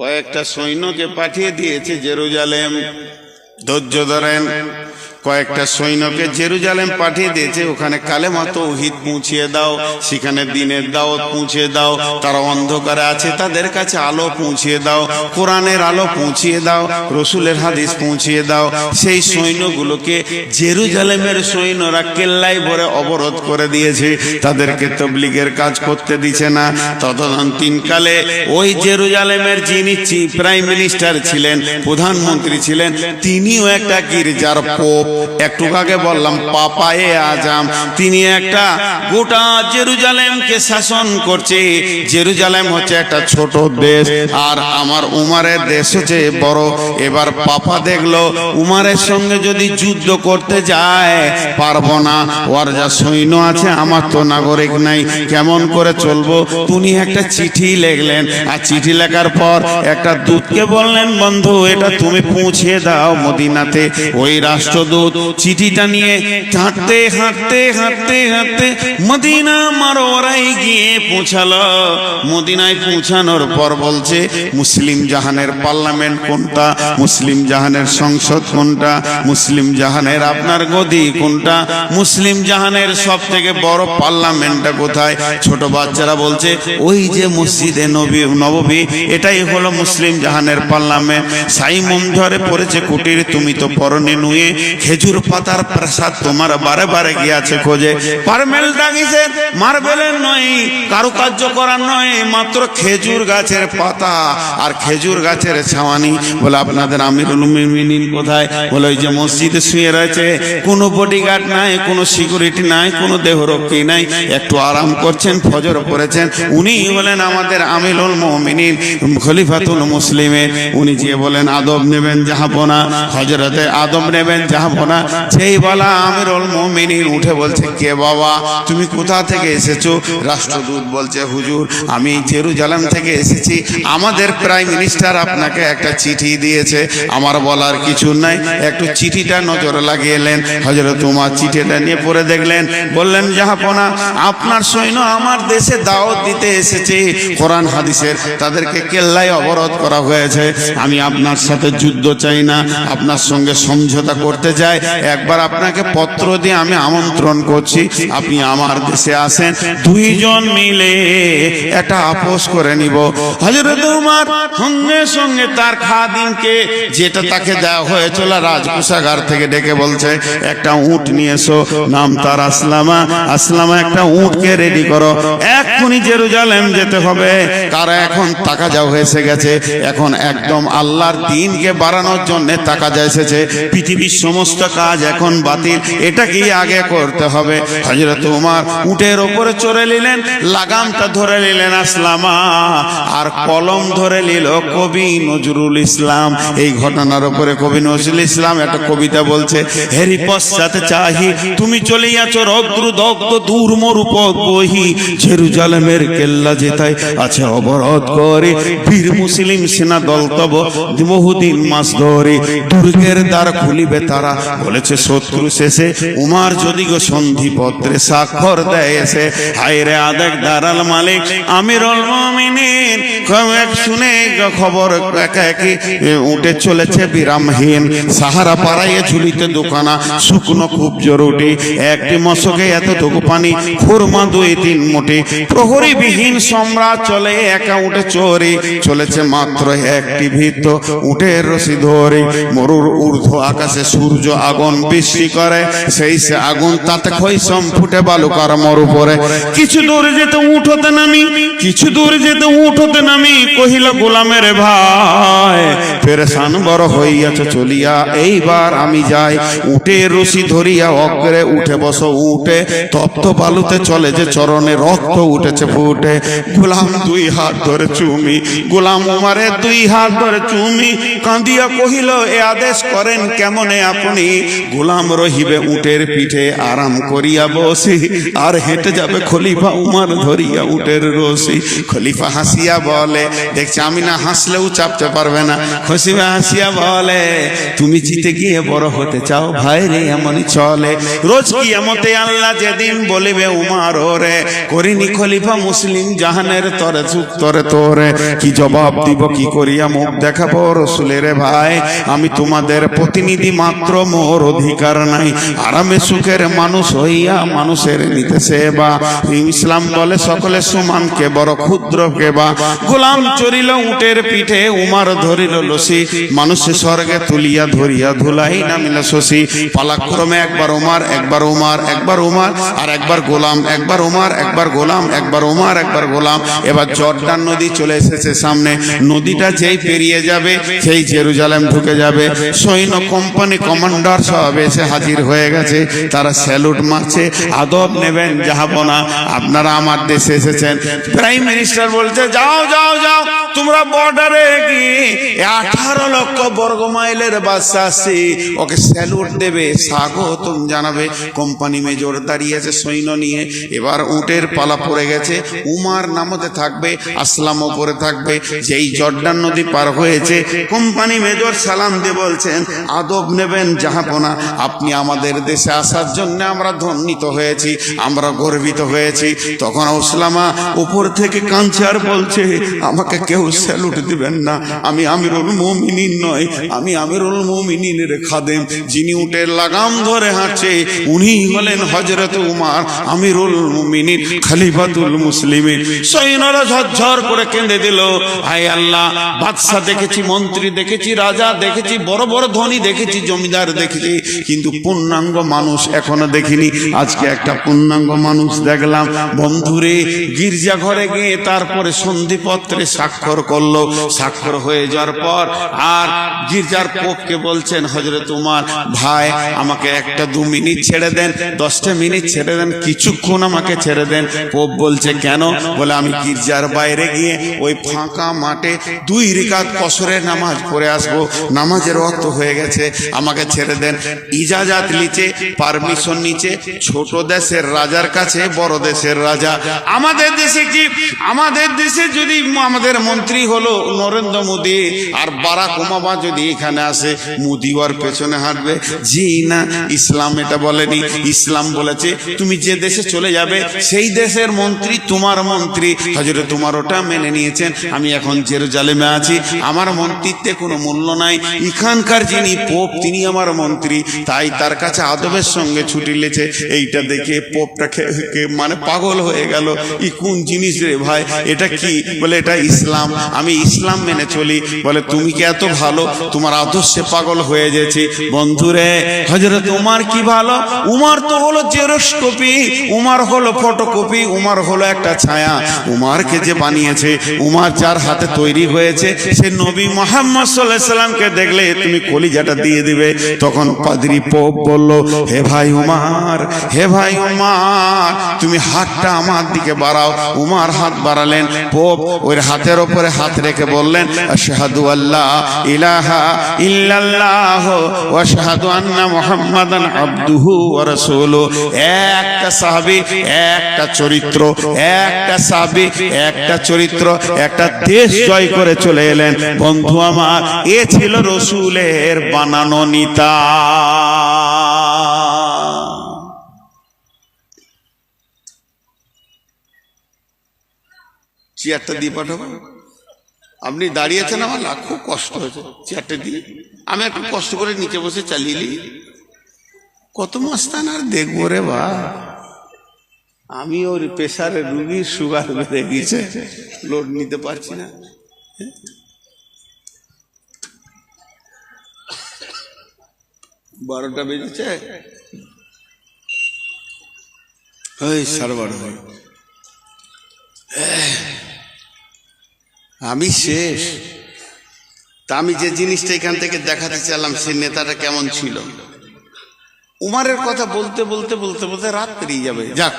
কয়েকটা সৈন্যকে পাঠিয়ে দিয়েছে জেরুজালেম। ধৈর্য ধরেন। কয়েকটা সৈন্যকে জেরুজালেম পাঠিয়ে দিয়েছে। ওখানে কালে কালেমা তৌহিদ পৌঁছিয়ে দাও, সেখানে দিনের দাওয়াত পৌঁছিয়ে দাও, তারা অন্ধকারে আছে, তাদের কাছে আলো পৌঁছিয়ে দাও, কোরআনের আলো পৌঁছিয়ে দাও, রসুলের হাদিস পৌঁছিয়ে দাও। সেই সৈন্যগুলোকে জেরুজালেমের সৈন্যরা কেল্লাই ভরে অবরোধ করে দিয়েছে। তাদেরকে তবলিগের কাজ করতে দিছে না। তদন্তিনকালে ওই জেরুজালেমের যিনি প্রাইম মিনিস্টার ছিলেন, প্রধানমন্ত্রী ছিলেন, তিনিও একটা গির্জার পোপ একটু আগে বললাম, পাপায়ে আজাম। তিনি একটা গোটা জেরুজালেমকে শাসন করছে। জেরুজালেম হচ্ছে একটা ছোট দেশ। আর আমার উমারের দেশ হচ্ছে বড়। এবার পাপা দেখল, উমারের সঙ্গে যদি যুদ্ধ করতে যায়, পারব না। ওর যা সৈন্য আছে, আমার তো নাগরিক নাই। কেমন করে চলবো? তুমি একটা চিঠি লিখলেন। আর চিঠি লেখার পর একটা দূতকে বললেন, বন্ধু, এটা তুমি পৌঁছে দাও মদিনাতে। ওই রাষ্ট্রদূত চিঠিটা নিয়ে হাঁটতে হাঁটতে হাঁটতে হাঁটতে মদিনা মারোয়ারাই গিয়ে পৌঁছালো। মদিনায় পৌঁছানোর পর বলছে, মুসলিম জাহানের পার্লামেন্ট কোনটা? মুসলিম জাহানের সংসদ কোনটা? মুসলিম জাহানের আপনার গদি কোনটা? মুসলিম জাহানের সব থেকে বড় পার্লামেন্টটা কোথায়? ছোট বাচ্চারা বলছে, ওই যে মসজিদে নবী নববী এটাই হলো মুসলিম জাহানের পার্লামেন্ট। সাই ঝরে পড়েছে কুটির, তুমি তো পরনে নুয়ে, খেজুর পাতার প্রসাদ তোমার বারে বারে গিয়াছে খোঁজে। পারমেল ডাকিছে, মার্বেলের নয় কারুকার্য করার নয়, মাত্র খেজুর গাছের পাতা আর খেজুর গাছের ছাওয়ানি। বলে আপনাদের আমিরুল মুমিনিন কোথায়? বলে ওই যে মসজিদে শুয়ে রয়েছে, কোনো বডিগার্ড নাই, কোনো সিকিউরিটি নাই, কোনো দেহরক্ষী নাই। একটু আরাম করছেন, ফজর করেছেন উনি বলেন, আমাদের আমিরুল মুমিনিন খলিফাতুল মুসলিমের। উনি যে বলেন, আদব নেবেন যাহাবনা হজরতে আদব নেবেন যাহাবনা সেই বলা, আমিরুল মুমিনিন, উঠে বলছে, কে বাবা, তুমি কোথা থেকে এসেছ? রাষ্ট্রদূত বলছে, হুজুর, আমি জেরুজালেম থেকে এসেছি। আমাদের প্রাইম মিনিস্টার আপনাকে একটা চিঠি দিয়েছে। আমার বলার কিছু নাই। একটু চিঠিটা নজরে লাগিয়েলেন হজরত তোমার চিঠিটা নিয়ে পড়ে দেখলেন। বললেন, জাহাপনা, আপনার সৈন্য আমার দেশে দাওয়াত দিতে এসেছে। কোরআন, হাদিসের তাদেরকে কেল্লায় অবরোধ করা হয়েছে। আমি আপনার সাথে যুদ্ধ চাই না। আপনার সঙ্গে সমঝোতা করতে চাই একবার আপনাকে পত্র দিয়ে আমি আমন্ত্রণ করছি। আপনি আমার দেশে আসেন। দুইজন মিলে একটা আপোষ করে নিব। হজরত উমার সঙ্গে সঙ্গে তার খাদিমকে যেটা তাকে দেওয়া হয়েছিল রাজকোষাগার থেকে ডেকে বলছে, একটা উট নিয়ে এসো। নাম তার আসলামা। আসলামা, একটা উটকে রেডি করো। এক্ষুনি জেরুজালেম যেতে হবে। কারা এখন টাকা যাও হয়েছে গেছে। এখন একদম আল্লাহর দিনকে বাড়ানোর জন্য টাকা যা এসেছে। পৃথিবীর সমস্ত কাজ এখন বাতিল। এটাকেই আগে করতে হবে? হজরত উমার উটের ওপরে চড়ে নিলেন। লাগামটা ধরে নিলেন আসলামা, আর কলম ধরে নিল কবি নজরুল ইসলাম। এই ঘটনার উপরে কবি নজরুল ইসলাম একটা কবিতা বলছে, হেরি পশ্চাতে চাহি, তুমি চলিয়াছ রৌদ্র দগ্ধ দূর মরুপ বহি, জেরুজালেমের কেল্লা যেতাই আছে অবরোধ করে। বীর মুসলিম সেনা দল তব বহুদিন মাস ধরে, দুর্গের দ্বার খুলিবে তারা। বলেছে শত্রু শেষে, উমার যদি গো সন্ধি পত্রে স্বাক্ষর দেয় এসে, হায়রে আদেক দারাল মালিক, আমিরুল মুমিনিন। শুনে খবর একা উঠে চলেছে বিরামহীন। সাহারা পাড়াইয়ে ঝুলিতে দোকানা, শুকনো খুব জরুরি। একটি মশকে এতটুকু পানি, খুরমা দুই তিন মুঠি। প্রহরী বিহীন সম্রাট চলে, একা উঠে চোরে। চলেছে মাত্র একটি ভিত্ত উঠের রশি ধরে। মরুর ঊর্ধ্ব আকাশে সূর্য আগুন বৃষ্টি করে। সেই সে আগুন তাতে খৈসম ফুটে বালুকার মরু পরে। কিছু দূরে যেতে উঠোতে নামি, কিছু দূরে যেতে উঠোতে নামি, কহিল, গোলামের ভাই পেরেশান বড় হইয়াছে, চলিয়া, এইবার আমি যাই। উঠে রশি ধরিয়া অগ্রে উঠে বসো, উঠে তপ্ত বালুতে চলে যে চরণে রক্ত উঠেছে ফুটে। গোলাম, দুই হাত ধরে চুমি, গোলাম উমারে, দুই হাত ধরে চুমি। কাঁদিয়া কহিল, এ আদেশ করেন কেমনে আপনি? গোলাম রহিবে উটের পিঠে আরাম করিয়া বসে, আর হেঁটে যাবে খলিফা উমার ধরিয়া উটের রসি খলিফা হাসিয়া বলে, দেখছে আমি না হাসলেও চাপতে পারবে না। খসিবা হাসিয়া বলে, তুমি জিতে গিয়ে বড় হতে চাও ভাই রে, এমনই চলে। রোজ কি এমতে আল্লাহ যেদিন বলিবে, উমার ওরে, করিনি খলিফা মুসলিম জাহানের তরে চুপ তরে তোরে। কি জবাব দিব, কি করিয়া মুখ দেখাবো রসুলের ভাই? আমি তোমাদের প্রতিনিধি মাত্র, মোর অধিকার নাই। আরামে সুখের মানুষ হইয়া মানুষের নিতে সেবা। ইসলাম বলে, সকলে সমান কে বড় ক্ষুদ্র কে বা গোলাম চরিল উটের পিঠে উমার ধরিল লসি। মানুষে স্বর্গে তুলিয়া ধরিয়া ধুলাই নামিল শশী। পালাক্রমে একবার উমার একবার উমার একবার উমার, আর একবার গোলাম, একবার উমার, একবার গোলাম, একবার উমার, একবার গোলাম। এবার জর্দান নদী চলে এসেছে সামনে। নদীটা যেই পেরিয়ে যাবে, সেই জেরুজালেম ঢুকে যাবে। সৈন্য কোম্পানি কমান্ডার সব এসে হাজির হয়ে গেছে। তারা স্যালুট মারছে। আদব নেবেন যাহাবনা আপনারা আমার দেশে এসেছেন। প্রাইম মিনিস্টার বলছে যাও যাও যাও। তোমরা বর্ডারে গিয়ে আঠারো লক্ষ বর্গ মাইলের বাচ্চা আসছে ওকে স্যালুট দেবে, স্বাগতম জানাবে। কোম্পানি মেজর দাঁড়িয়ে আছে সৈন্য নিয়ে, এবার উটের পালা পড়ে গেছে, উমার নামতে থাকবে আসলাম ওপরে থাকবে, যেই জর্ডান নদী পার হয়েছে কোম্পানি মেজর সালাম দিয়ে বলছেন, আদব নেবেন জাহাপনা, আপনি আমাদের দেশে আসার জন্য আমরা ধন্যিত হয়েছি, আমরা গর্বিত হয়েছি। তখন ওসলামা উপর থেকে আর বলছে, আমাকে কেউ স্যালুট দিবেন না। আমি আমিরুল মুমিনিন নয় আমি আমিরুল মুমিনিনের খাদেম, যিনি উটের লাগাম ধরে হাঁটছে, উনি হলেন হজরত উমার আমিরুল মুমিনিন, খলিফাতুল মুসলিমিন। সৈন্যরা ঝরঝর করে কেঁদে দিল হায় আল্লাহ, বাদশাহ দেখেছি, মন্ত্রী দেখেছি, রাজা দেখেছি, বড় বড় ধনী দেখেছি, জমিদার দেখেছি, কিন্তু পূর্ণাঙ্গ মানুষ এখনও দেখিনি। আজকে একটা পূর্ণাঙ্গ মানুষ দেখলাম, বন্ধুরে গির্জা ঘরে গিয়ে তারপরে সন্ধিপত্রে স্বাক্ষর করল। স্বাক্ষর হয়ে যাওয়ার পর আর গির্জার পোপকে বলছেন হজরত উমার, ভাই, আমাকে একটা দু মিনিট ছেড়ে দেন, দশটা মিনিট ছেড়ে দেন, কিছুক্ষণ আমাকে ছেড়ে দেন। পোপ বলছে, কেন? বলে, আমি গির্জার বাইরে গিয়ে ওই ফাঁকা মাঠে দুই রিকাত কসরের নামাজ পড়ে আসব। নামাজের অর্থ হয়ে গেছে, আমাকে ছেড়ে দেন। ইজাজাত নিচে, পারমিশন নিচে, ছোট দেশের রাজার কাছে, বড় দেশের রাজা। আমাদের দেশে কি? আমাদের দেশে যদি আমাদের মন্ত্রী হলো নরেন্দ্র মোদী। আর বারাক ওবামা যদি এখানে আসে মোদি ওর পেছনে হাঁটবে। জি না, ইসলাম এটা বলেনি। ইসলাম বলেছে, তুমি যে দেশে চলে যাবে, সেই দেশের মন্ত্রী তোমার মন্ত্রী। হজরে তোমার ওটা মেনে নিয়েছেন, আমি এখন জেরুজালেমে আছি। আমার মন্ত্রিত্বে কোনো মূল্য নাই। এখানকার যিনি পোপ, তিনি আমার মন্ত্রী। তাই তার কাছে আদবের সঙ্গে ছুটি লেছে। এইটা দেখে পোপটা মানে পাগল হয়ে গেল। ই কোন জিনিস রে ভাই? এটা কি? বলে, এটা ইসলাম। আমি ইসলাম মেনে চলি। বলে, তুমি কি এত ভালো? তোমার আদর্শে পাগল হয়ে গেছি। বন্ধুরে হজরত উমার কি ভালো? উমার তো হলো জেরক্স কপি উমার হলো ফটোকপি, উমার হলো একটা ছায়া। উমারকে যে বানিয়েছে, উমার যার হাতে তৈরি হয়েছে, সে নবী মোহাম্মদ সাল্লাহ সাল্লামকে দেখলে তুমি কলিজাটা দিয়ে দিবে। তখন পাদ্রি পোপ বলল, হে ভাই উমার, হে ভাই উমার, তুমি হাতটা আমার দিকে বাড়াও। উমার হাত বাড়ালেন, পোপ ওই হাতের ওপরে হাত রেখে বললেন, আশহাদু আল্লাহ ইলাহা ইল্লাল্লাহ ওয়া আশহাদু আন্না মুহাম্মাদান আবদুহু ওয়া রাসূলুহু। একটা সাহাবী, একটা চরিত্র, একটা সাহাবী, একটা চরিত্র, একটা দেশ জয় করে চলে এলেন। বন্ধু আমার, এ ছিল রসুলের বানানো নিতা। চেয়ারটা দিয়ে পাঠাবো আপনি দাঁড়িয়েছেন আমার খুব কষ্ট হয়েছে চেয়ারটা দিয়ে। আমি একটু কষ্ট করে নিচে বসে চালিয়ে নিই। কত মাস্তান আর দেখব রে বা। আমি ওর প্রেশারে রুগীর সুগার বেড়ে গেছে। লোড নিতে পারছি না। বারোটা বেজেছে। ওই সারবার হয় আমি শেষ। তা আমি যে জিনিসটা এখান থেকে দেখাতে চাইলাম সে নেতাটা কেমন ছিল? উমারের কথা বলতে বলতে বলতে বলতে রাত পেরিয়ে যাবে। যাক।